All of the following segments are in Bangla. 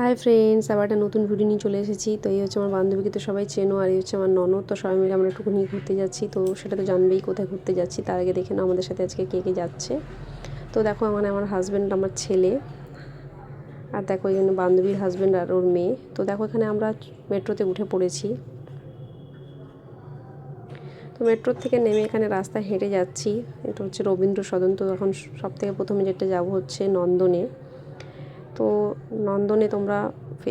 হাই ফ্রেন্ডস আবার একটা নতুন ভিডিও নিয়ে চলে এসেছি। তো এই হচ্ছে আমার বান্ধবীকে তো সবাই চেনো, আর এই হচ্ছে আমার ননদ। তো সবাই মিলে আমরা একটুখানি ঘুরতে যাচ্ছি। তো সেটা তো জানবেই কোথায় ঘুরতে যাচ্ছি। তার আগে দেখে না আমাদের সাথে আজকে কে কে যাচ্ছে। তো দেখো মানে আমার হাজব্যান্ড আমার ছেলে। আর দেখো এখানে বান্ধবীর হাজব্যান্ড আর ওর মেয়ে। তো দেখো, এখানে আমরা মেট্রোতে উঠে পড়েছি। তো মেট্রো থেকে নেমে এখানে রাস্তা হেঁটে যাচ্ছি। এটা হচ্ছে রবীন্দ্র সদন তো এখন সব থেকে প্রথমে যেটা যাব হচ্ছে নন্দনে। তো নন্দনে তোমরা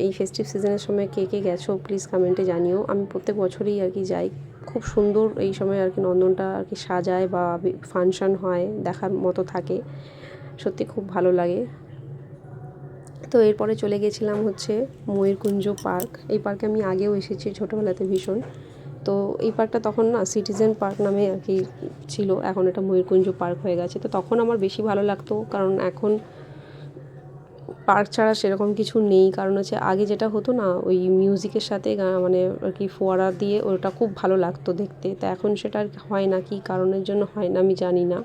এই ফেস্টিভ সিজনের সময় কে কে গেছো প্লিজ কমেন্টে জানিও। আমি প্রত্যেক বছরই আর কি যাই। খুব সুন্দর এই সময় আর কি নন্দনটা আর কি সাজায় বা ফাংশন হয়, দেখার মতো থাকে। সত্যি খুব ভালো লাগে। তো এরপরে চলে গেছিলাম হচ্ছে ময়ূরকুঞ্জ পার্ক এই পার্কে আমি আগেও এসেছি ছোটোবেলাতে ভীষণ। তো এই পার্কটা তখন না সিটিজেন পার্ক নামে আর কি ছিল। এখন এটা ময়ূরকুঞ্জ পার্ক হয়ে গেছে। তো তখন আমার বেশি ভালো লাগতো। কারণ এখন পার্ক ছাড়া সেরকম কিছু নেই। কারণ হচ্ছে আগে যেটা হতো না, ওই মিউজিকের সাথে মানে আর কি ফোয়ারা দিয়ে ওটা খুব ভালো লাগতো দেখতে। তা এখন সেটা আর হয় না, কী কারণের জন্য হয় না আমি জানি না।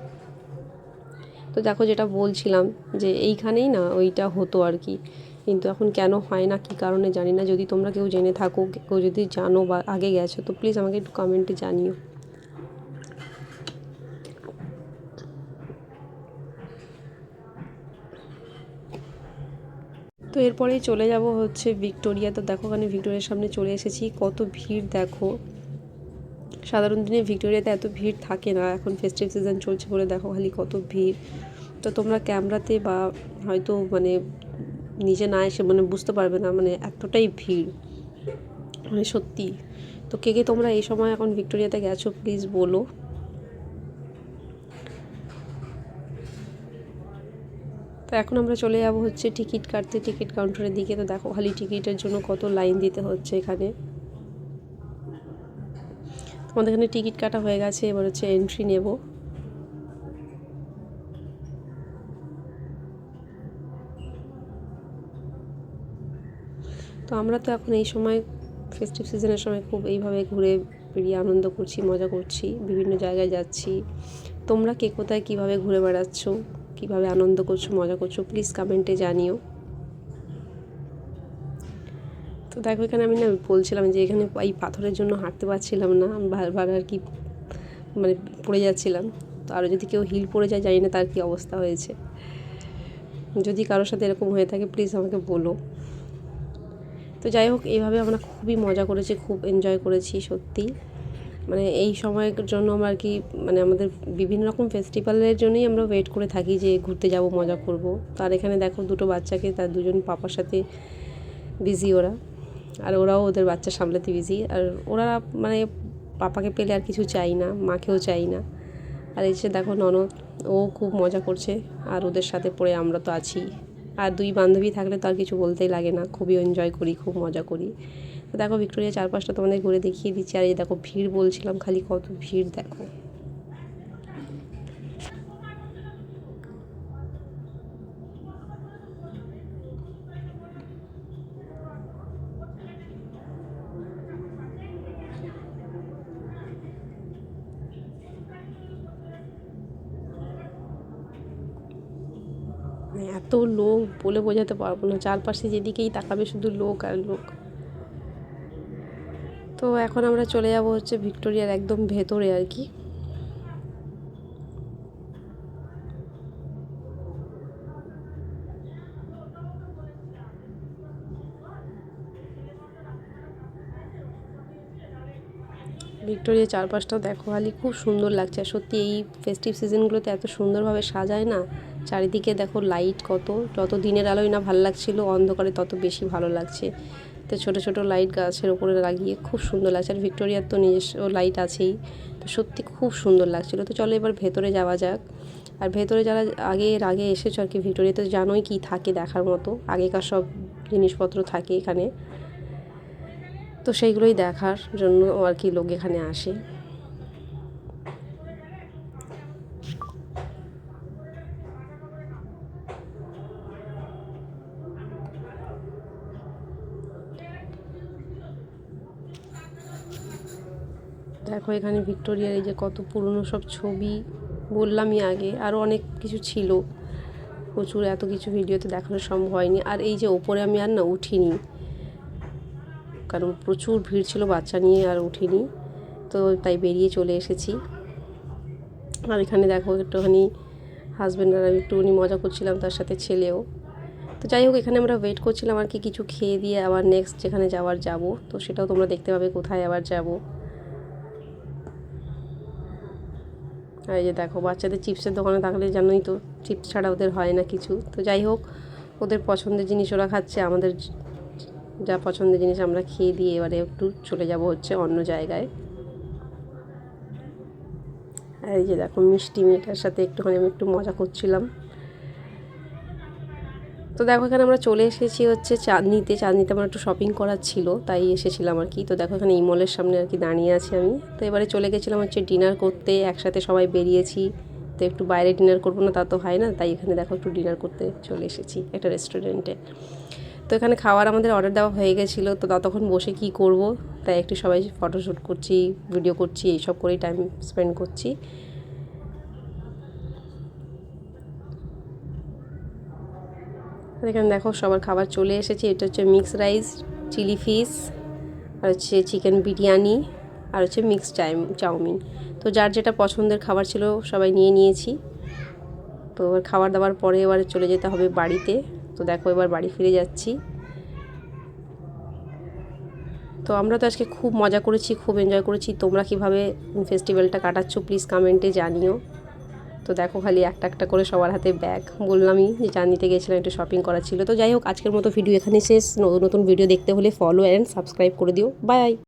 তো দেখো যেটা বলছিলাম যে এইখানেই না ওইটা হতো আর কি। কিন্তু এখন কেন হয় না, কী কারণে জানি না। যদি তোমরা কেউ জেনে থাকো, কেউ যদি জানো বা আগে গেছো, তো প্লিজ আমাকে একটু কমেন্টে জানিও। তো এরপরেই চলে যাব হচ্ছে ভিক্টোরিয়া। তো দেখো ওখানে ভিক্টোরিয়ার সামনে চলে এসেছি। কত ভিড় দেখো। সাধারণ দিনে ভিক্টোরিয়াতে এত ভিড় থাকে না। এখন ফেস্টিভ সিজন চলছে বলে দেখো খালি কত ভিড়। তো তোমরা ক্যামেরাতে বা হয়তো মানে নিজে না এসে মানে বুঝতে পারবে না মানে এতটাই ভিড়। মানে সত্যি। তো কে কে তোমরা এই সময় এখন ভিক্টোরিয়াতে গেছো প্লিজ বলো। তো এখন আমরা চলে যাব হচ্ছে টিকিট কাটতে, টিকিট কাউন্টারের দিকে। তো দেখো খালি টিকিটের জন্য কত লাইন দিতে হচ্ছে এখানে। আমাদের এখানে টিকিট কাটা হয়ে গেছে, এবার হচ্ছে এন্ট্রি নেব। তো আমরা তো এখন এই সময় ফেস্টিভ সিজনের সময় খুব এইভাবে ঘুরে বেরিয়ে আনন্দ করছি, মজা করছি, বিভিন্ন জায়গায় যাচ্ছি। তোমরা কে কোথায় কীভাবে ঘুরে বেড়াচ্ছ? কীভাবে আনন্দ করছ, মজা করছ প্লিজ কমেন্টে জানিও। তো দেখো, এখানে আমি না বলছিলাম যে এখানে এই পাথরের জন্য হাঁটতে পারছিলাম না বারবার আর কি মানে পড়ে যাচ্ছিলাম। তো আরও যদি কেউ হিল পড়ে যায়, জানি না তার কী অবস্থা হয়েছে। যদি কারোর সাথে এরকম হয়ে থাকে প্লিজ আমাকে বলো। তো যাই হোক এইভাবে আমরা খুবই মজা করেছি, খুব এনজয় করেছি, সত্যি। মানে এই সময়ের জন্য আমরা আর কি মানে আমাদের বিভিন্ন রকম ফেস্টিভ্যালের জন্যই আমরা ওয়েট করে থাকি যে ঘুরতে যাব, মজা করব। তার এখানে দেখো দুটো বাচ্চাকে, তার দুজন পাপার সাথে বিজি ওরা। আর ওরাও ওদের বাচ্চা সামলাতে বিজি আর ওরা মানে পাপাকে পেলে আর কিছু চাই না, মাকেও চাই না। আর এই যে দেখো ননদ, ও খুব মজা করছে। আর ওদের সাথে পড়ে আমরা তো আছি। আর দুই বান্ধবী থাকলে তো আর কিছু বলতেই লাগে না। খুবই এনজয় করি, খুব মজা করি। তো দেখো ভিক্টোরিয়া চারপাশটা তোমাদের ঘুরে দেখিয়ে দিচ্ছি, আর এই দেখো ভিড় বলছিলাম খালি কত ভিড়, দেখো। এত লোক বলে বোঝাতে পারব না, চারপাশে যেদিকেই তাকাবে শুধু লোক আর লোক। তো এখন আমরা চলে যাব হচ্ছে ভিক্টোরিয়ার একদম ভেতরে আর কি। ভিক্টোরিয়া চারপাশটাও দেখো খালি, খুব সুন্দর লাগছে আর সত্যি এই ফেস্টিভ সিজনগুলোতে এত সুন্দরভাবে সাজায় না, চারিদিকে দেখো লাইট কত, যত দিনের আলোয় না ভালো লাগছিল, অন্ধকারে তত বেশি ভালো লাগছে। তো ছোট ছোট লাইট গাছের ওপরে লাগিয়ে খুব সুন্দর লাগছে। আর ভিক্টোরিয়ার তো নিজস্ব লাইট আছেই। তো সত্যি খুব সুন্দর লাগছিল। তো চলো এবার ভেতরে যাওয়া যাক। আর ভেতরে যারা আগে এর আগে এসেছ আর কি ভিক্টোরিয়াতে জানোই কি থাকে দেখার মতো। আগেকার সব জিনিসপত্র থাকে এখানে। তো সেইগুলোই দেখার জন্য আর কি লোক এখানে আসে। দেখো এখানে ভিক্টোরিয়ার এই যে কত পুরনো সব ছবি, বললামই আগে আরও অনেক কিছু ছিল। প্রচুর এত কিছু ভিডিওতে দেখানো সম্ভব হয়নি। আর এই যে ওপরে আমি আর না উঠিনি, কারণ প্রচুর ভিড় ছিল বাচ্চা নিয়ে আর উঠিনি, তো তাই বেরিয়ে চলে এসেছি। আর এখানে দেখো একটুখানি হাজব্যান্ড আর আমি একটুখানি মজা করছিলাম, তার সাথে ছেলেও। তো যাই হোক, এখানে আমরা ওয়েট করছিলাম আর কি, কিছু খেয়ে দিয়ে আবার নেক্সট যেখানে যাওয়ার যাব। তো সেটাও তোমরা দেখতে পাবে কোথায় আবার যাব আর এই যে দেখো, বাচ্চাদের চিপসের দোকানে থাকলে জানোই তো, চিপস ছাড়া ওদের হয় না কিছু। তো যাই হোক, ওদের পছন্দের জিনিস ওরা খাচ্ছে, আমাদের যা পছন্দের জিনিস আমরা খেয়ে দিয়ে এবারে একটু চলে যাব হচ্ছে অন্য জায়গায়। এই যে দেখো, মিষ্টি মেয়েটার সাথে একটুখানি আমি একটু মজা করছিলাম। তো দেখো, এখানে আমরা চলে এসেছি হচ্ছে চাঁদনিতে। চাঁদনিতে আমার একটু শপিং করার ছিল, তাই এসেছিলাম আর কি। তো দেখো, এখানে ইমলের সামনে আর কি দাঁড়িয়ে আছি আমি। তো এবারে চলে গেছিলাম হচ্ছে ডিনার করতে, একসাথে সবাই বেরিয়েছি। তো একটু বাইরে ডিনার করব না, তা তো হয় না। তাই এখানে দেখো, একটু ডিনার করতে চলে এসেছি একটা রেস্টুরেন্টে তো এখানে খাবার আমাদের অর্ডার দেওয়া হয়ে গেছিল, তো ততক্ষণ বসে কি করব? তাই একটু সবাই ফটোশ্যুট করছি ভিডিও করছি, এইসব করেই টাইম স্পেন্ড করছি। আর এখানে দেখো সবার খাবার চলে এসেছে। এটা হচ্ছে মিক্স রাইস চিলি ফিশ আর হচ্ছে চিকেন বিরিয়ানি আর হচ্ছে মিক্স চাউমিন তো যার যেটা পছন্দের খাবার ছিল সবাই নিয়ে নিয়েছি। তো এবার খাবার দাবার পরে এবার চলে যেতে হবে বাড়িতে। তো দেখো এবার বাড়ি ফিরে যাচ্ছি। তো আমরা তো আজকে খুব মজা করেছি, খুব এনজয় করেছি। তোমরা কীভাবে ফেস্টিভ্যালটা কাটাচ্ছ প্লিজ কমেন্টে জানিও। তো দেখো খালি একটা একটা করে সবার হাতে ব্যাগ। বললামই যে চাঁদিতে গেছিলাম একটু শপিং করা ছিল। তো যাই হোক, আজকের মতো ভিডিও এখানে শেষ। নতুন নতুন ভিডিও দেখতে হলে ফলো অ্যান্ড সাবস্ক্রাইব করে দিও। বাই